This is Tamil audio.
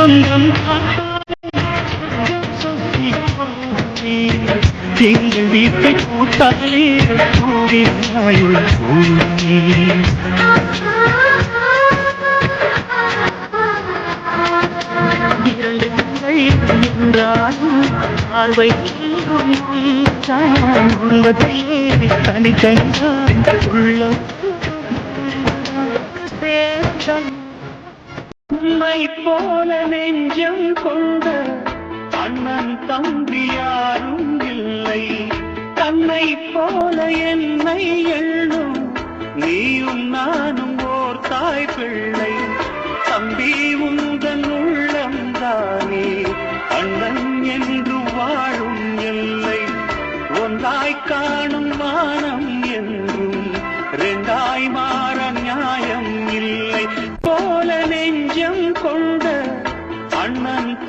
சொந்தம் எங்கள் வீட்டை கூட்டாளே கூறினாயுள் கூறி இரண்டு என்றாலும் பார்வை உள்ள உன்னை போல நெஞ்சம் கொண்ட அண்ணன் தம்பி யாரும் இல்லை. தன்னை போல என்னை எண்ணும் நீயும் நானும் ஓர் தாய் பிள்ளை. தம்பி உந்தன் உள்ளம்தானே அண்ணன் என்று வாழும் இல்லை. ஒன்றாய் காணும் வானம் கொண்ட அண்ணன்